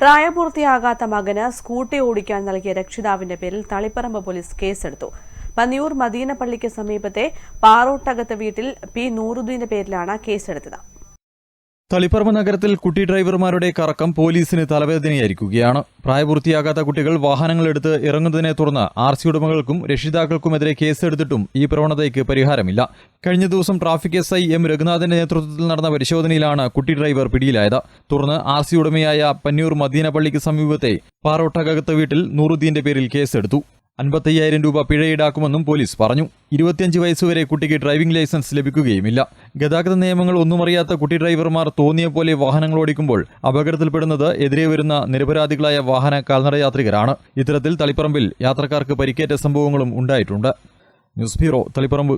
പ്രായപൂർത്തിയാകാത്ത മകന് സ്കൂട്ടി ഓടിക്കാൻ നൽകിയ രക്ഷിതാവിന്റെ പേരിൽ തളിപ്പറമ്പ് പോലീസ് കേസെടുത്തു. പന്നിയൂർ മദീനപ്പള്ളിക്ക് സമീപത്തെ പാറോട്ടകത്ത് വീട്ടിൽ പി നൂറുദ്ദീന്റെ പേരിലാണ് കേസെടുത്തത്. തളിപ്പറമ്പ് നഗരത്തിൽ കുട്ടി ഡ്രൈവർമാരുടെ കറക്കം പോലീസിന് തലവേദനയായിരിക്കുകയാണ്. പ്രായപൂർത്തിയാകാത്ത കുട്ടികൾ വാഹനങ്ങളെടുത്ത് ഇറങ്ങുന്നതിനെ തുടർന്ന് ആർ സി ഉടമകൾക്കും രക്ഷിതാക്കൾക്കുമെതിരെ കേസെടുത്തിട്ടും ഈ പ്രവണതയ്ക്ക് പരിഹാരമില്ല. കഴിഞ്ഞ ദിവസം ട്രാഫിക് എസ് ഐ എം രഘുനാഥന്റെ നേതൃത്വത്തിൽ നടന്ന പരിശോധനയിലാണ് കുട്ടി ഡ്രൈവർ പിടിയിലായത്. തുടർന്ന് ആർ സി ഉടമയായ പന്നൂർ മദീനപ്പള്ളിക്ക് സമീപത്തെ പാറോട്ടകത്ത് വീട്ടിൽ നൂറുദ്ദീന്റെ പേരിൽ കേസെടുത്തു. അൻപത്തയ്യായിരം രൂപ പിഴ ഈടാക്കുമെന്നും പോലീസ് പറഞ്ഞു. ഇരുപത്തിയഞ്ച് വയസ്സുവരെ കുട്ടിക്ക് ഡ്രൈവിംഗ് ലൈസൻസ് ലഭിക്കുകയുമില്ല. ഗതാഗത നിയമങ്ങൾ ഒന്നും അറിയാത്ത കുട്ടി ഡ്രൈവർമാർ തോന്നിയ പോലെ വാഹനങ്ങൾ ഓടിക്കുമ്പോൾ അപകടത്തിൽപ്പെടുന്നത് എതിരെ വരുന്ന നിരപരാധികളായ വാഹന കാൽനട യാത്രികരാണ്. ഇത്തരത്തിൽ തളിപ്പറമ്പിൽ യാത്രക്കാർക്ക് പരിക്കേറ്റ സംഭവങ്ങളും ഉണ്ടായിട്ടുണ്ട്. News bureau Taliparamba.